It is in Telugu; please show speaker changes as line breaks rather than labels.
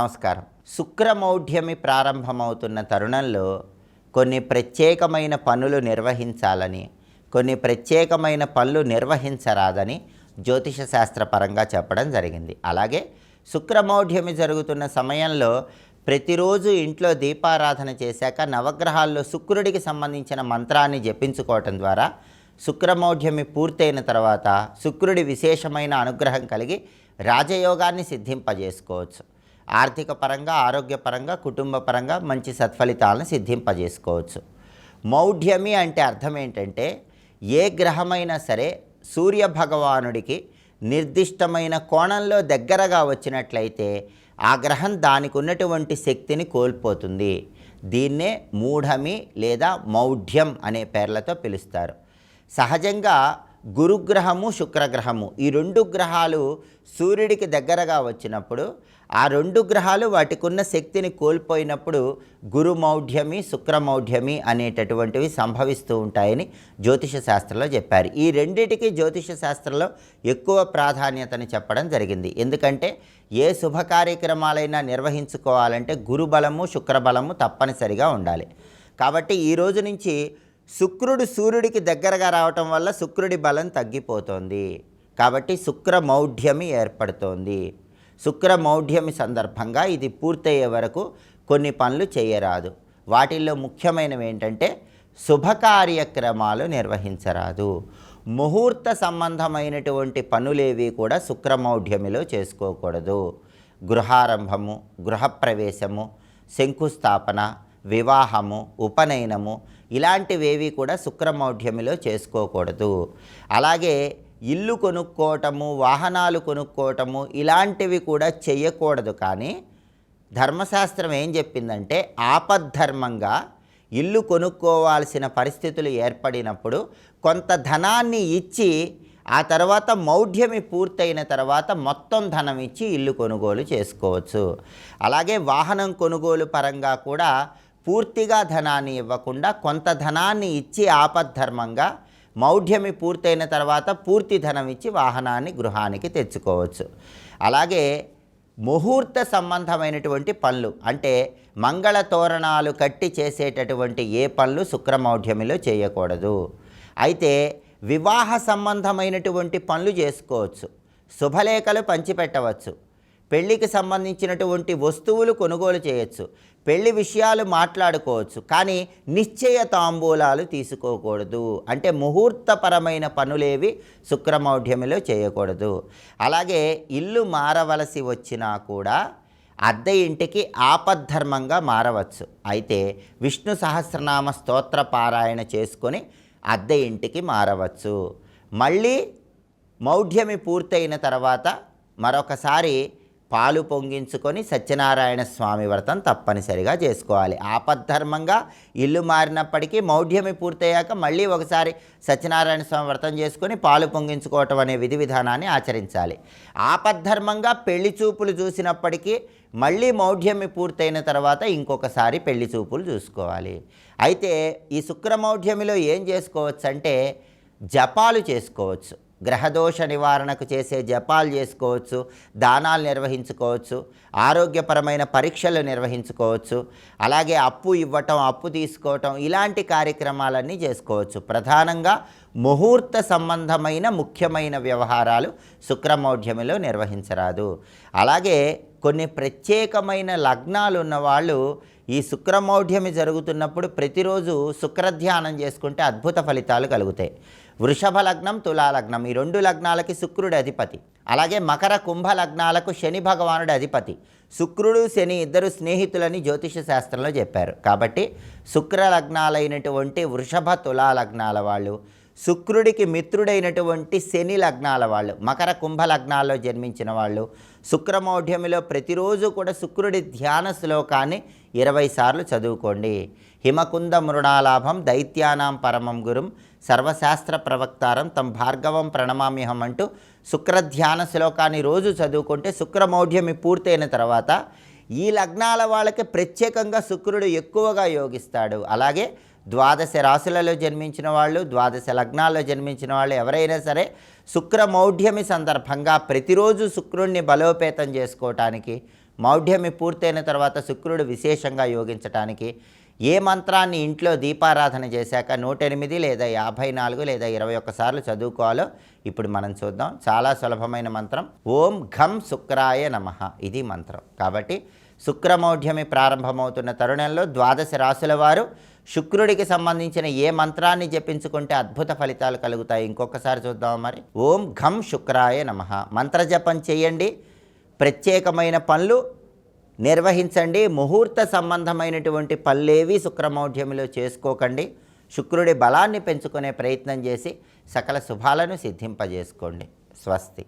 నమస్కారం. శుక్రమౌఢ్యమి ప్రారంభమవుతున్న తరుణంలో కొన్ని ప్రత్యేకమైన పనులు నిర్వహించాలని కొన్ని ప్రత్యేకమైన పనులు నిర్వహించరాదని జ్యోతిష శాస్త్రపరంగా చెప్పడం జరిగింది. అలాగే శుక్రమౌఢ్యమి జరుగుతున్న సమయంలో ప్రతిరోజు ఇంట్లో దీపారాధన చేశాక నవగ్రహాల్లో శుక్రుడికి సంబంధించిన మంత్రాన్ని జపించుకోవటం ద్వారా శుక్రమౌఢ్యమి పూర్తయిన తర్వాత శుక్రుడి విశేషమైన అనుగ్రహం కలిగి రాజయోగాన్ని సిద్ధింపజేసుకోవచ్చు. ఆర్థిక పరంగా ఆరోగ్యపరంగా కుటుంబ పరంగా మంచి సత్ఫలితాలను సిద్ధింపజేసుకోవచ్చు. మౌఢ్యమి అంటే అర్థం ఏంటంటే ఏ గ్రహమైనా సరే సూర్య భగవానుడికి నిర్దిష్టమైన కోణంలో దగ్గరగా వచ్చినట్లయితే ఆ గ్రహం దానికి ఉన్నటువంటి శక్తిని కోల్పోతుంది. దీన్నే మూఢమి లేదా మౌఢ్యం అనే పేర్లతో పిలుస్తారు. సహజంగా గురుగ్రహము శుక్రగ్రహము ఈ రెండు గ్రహాలు సూర్యుడికి దగ్గరగా వచ్చినప్పుడు ఆ రెండు గ్రహాలు వాటికి ఉన్న శక్తిని కోల్పోయినప్పుడు గురుమౌఢ్యమి శుక్రమౌఢ్యమి అనేటటువంటివి సంభవిస్తూ ఉంటాయని జ్యోతిష శాస్త్రంలో చెప్పారు. ఈ రెండిటికి జ్యోతిష శాస్త్రంలో ఎక్కువ ప్రాధాన్యతని చెప్పడం జరిగింది. ఎందుకంటే ఏ శుభ కార్యక్రమాలైనా నిర్వహించుకోవాలంటే గురుబలము శుక్రబలము తప్పనిసరిగా ఉండాలి. కాబట్టి ఈ రోజు నుంచి శుక్రుడు సూర్యుడికి దగ్గరగా రావటం వల్ల శుక్రుడి బలం తగ్గిపోతోంది. కాబట్టి శుక్రమౌఢ్యమి ఏర్పడుతోంది. శుక్రమౌఢ్యమి సందర్భంగా ఇది పూర్తయ్యే వరకు కొన్ని పనులు చేయరాదు. వాటిల్లో ముఖ్యమైనవి ఏంటంటే శుభ కార్యక్రమాలు నిర్వహించరాదు. ముహూర్త సంబంధమైనటువంటి పనులేవి కూడా శుక్రమౌఢ్యమిలో చేసుకోకూడదు. గృహారంభము గృహప్రవేశము శంకుస్థాపన వివాహము ఉపనయనము ఇలాంటివేవి కూడా శుక్రమౌఢ్యమిలో చేసుకోకూడదు. అలాగే ఇల్లు కొనుక్కోవటము వాహనాలు కొనుక్కోవటము ఇలాంటివి కూడా చేయకూడదు. కానీ ధర్మశాస్త్రం ఏం చెప్పిందంటే ఆపద్ధర్మంగా ఇల్లు కొనుక్కోవాల్సిన పరిస్థితులు ఏర్పడినప్పుడు కొంత ధనాన్ని ఇచ్చి ఆ తర్వాత మౌఢ్యమి పూర్తయిన తర్వాత మొత్తం ధనం ఇచ్చి ఇల్లు కొనుగోలు చేసుకోవచ్చు. అలాగే వాహనం కొనుగోలు పరంగా కూడా పూర్తిగా ధనాన్ని ఇవ్వకుండా కొంత ధనాన్ని ఇచ్చి ఆపద్ధర్మంగా మౌఢ్యమి పూర్తయిన తర్వాత పూర్తి ధనం ఇచ్చి వాహనాన్ని గృహానికి తెచ్చుకోవచ్చు. అలాగే ముహూర్త సంబంధమైనటువంటి పనులు అంటే మంగళ తోరణాలు కట్టి చేసేటటువంటి ఏ పనులు శుక్రమౌఢ్యమిలో చేయకూడదు. అయితే వివాహ సంబంధమైనటువంటి పనులు చేసుకోవచ్చు. శుభలేఖలు పంచిపెట్టవచ్చు. పెళ్ళికి సంబంధించినటువంటి వస్తువులు కొనుగోలు చేయొచ్చు పెళ్ళి విషయాలు మాట్లాడుకోవచ్చు కానీ నిశ్చయ తాంబూలాలు తీసుకోకూడదు. అంటే ముహూర్తపరమైన పనులేవి శుక్రమౌఢ్యమిలో చేయకూడదు. అలాగే ఇల్లు మారవలసి వచ్చినా కూడా అద్దె ఇంటికి ఆపద్ధర్మంగా మారవచ్చు. అయితే విష్ణు సహస్రనామ స్తోత్ర పారాయణ చేసుకొని అద్దె ఇంటికి మారవచ్చు. మళ్ళీ మౌఢ్యమి పూర్తయిన తర్వాత మరొకసారి పాలు పొంగించుకొని సత్యనారాయణ స్వామి వ్రతం తప్పనిసరిగా చేసుకోవాలి. ఆపద్ధర్మంగా ఇల్లు మారినప్పటికీ మౌఢ్యమి పూర్తయ్యాక మళ్ళీ ఒకసారి సత్యనారాయణ స్వామి వ్రతం చేసుకొని పాలు పొంగించుకోవటం అనే విధి విధానాన్ని ఆచరించాలి. ఆపద్ధర్మంగా పెళ్ళి చూపులు చూసినప్పటికీ మళ్ళీ మౌఢ్యమి పూర్తయిన తర్వాత ఇంకొకసారి పెళ్ళి చూపులు చూసుకోవాలి. అయితే ఈ శుక్రమౌఢ్యమిలో ఏం చేసుకోవచ్చు అంటే జపాలు చేసుకోవచ్చు. గ్రహదోష నివారణకు చేసే జపాలు చేసుకోవచ్చు దానాలు నిర్వహించుకోవచ్చు ఆరోగ్యపరమైన పరీక్షలు నిర్వహించుకోవచ్చు అలాగే అప్పు ఇవ్వటం అప్పు తీసుకోవటం ఇలాంటి కార్యక్రమాలన్నీ చేసుకోవచ్చు. ప్రధానంగా ముహూర్త సంబంధమైన ముఖ్యమైన వ్యవహారాలు శుక్రమౌఢ్యమిలో నిర్వహించరాదు. అలాగే కొన్ని ప్రత్యేకమైన లగ్నాలు ఉన్నవాళ్ళు ఈ శుక్రమౌఢ్యమి జరుగుతున్నప్పుడు ప్రతిరోజు శుక్రధ్యానం చేసుకుంటే అద్భుత ఫలితాలు కలుగుతాయి. వృషభ లగ్నం తులాలగ్నం ఈ రెండు లగ్నాలకి శుక్రుడు అధిపతి. అలాగే మకర కుంభ లగ్నాలకు శని భగవానుడు అధిపతి. శుక్రుడు శని ఇద్దరు స్నేహితులని జ్యోతిష శాస్త్రంలో చెప్పారు. కాబట్టి శుక్ర లగ్నాలైనటువంటి వృషభ తులాలగ్నాల వాళ్ళు శుక్రుడికి మిత్రుడైనటువంటి శని లగ్నాల వాళ్ళు మకర కుంభ లగ్నాల్లో జన్మించిన వాళ్ళు శుక్రమౌఢ్యమిలో ప్రతిరోజు కూడా శుక్రుడి ధ్యాన శ్లోకాన్ని ఇరవై సార్లు చదువుకోండి. హిమకుంద మృణాలాభం దైత్యానాం పరమం గురుం సర్వశాస్త్ర ప్రవక్తారం తం భార్గవం ప్రణమామ్యహం అంటూ శుక్రధ్యాన శ్లోకాన్ని రోజు చదువుకుంటే శుక్రమౌఢ్యమి పూర్తయిన తర్వాత ఈ లగ్నాల వాళ్ళకి ప్రత్యేకంగా శుక్రుడు ఎక్కువగా యోగిస్తాడు. అలాగే ద్వాదశ రాశులలో జన్మించిన వాళ్ళు ద్వాదశ లగ్నాల్లో జన్మించిన వాళ్ళు ఎవరైనా సరే శుక్రమౌఢ్యమి సందర్భంగా ప్రతిరోజు శుక్రుణ్ణి బలోపేతం చేసుకోవటానికి మౌఢ్యమి పూర్తయిన తర్వాత శుక్రుడు విశేషంగా యోగించటానికి ఏ మంత్రాన్ని ఇంట్లో దీపారాధన చేశాక నూట ఎనిమిది లేదా యాభై నాలుగు లేదా ఇరవై ఒక్కసార్లు చదువుకోవాలో ఇప్పుడు మనం చూద్దాం. చాలా సులభమైన మంత్రం. ఓం ఘం శుక్రాయ నమ. ఇది మంత్రం. కాబట్టి శుక్రమౌఢ్యమి ప్రారంభమవుతున్న తరుణంలో ద్వాదశ రాశుల వారు శుక్రుడికి సంబంధించిన ఏ మంత్రాన్ని జపించుకుంటే అద్భుత ఫలితాలు కలుగుతాయి? ఇంకొకసారి చూద్దాం మరి. ఓం ఘం శుక్రాయ నమ. మంత్రజపం చేయండి. ప్రత్యేకమైన పనులు నిర్వహించండి. ముహూర్త సంబంధమైనటువంటి పల్లేవి శుక్రమౌఢ్యమిలో చేసుకోకండి. శుక్రుడి బలాన్ని పెంచుకునే ప్రయత్నం చేసి సకల శుభాలను సిద్ధింపజేసుకోండి. స్వస్తి.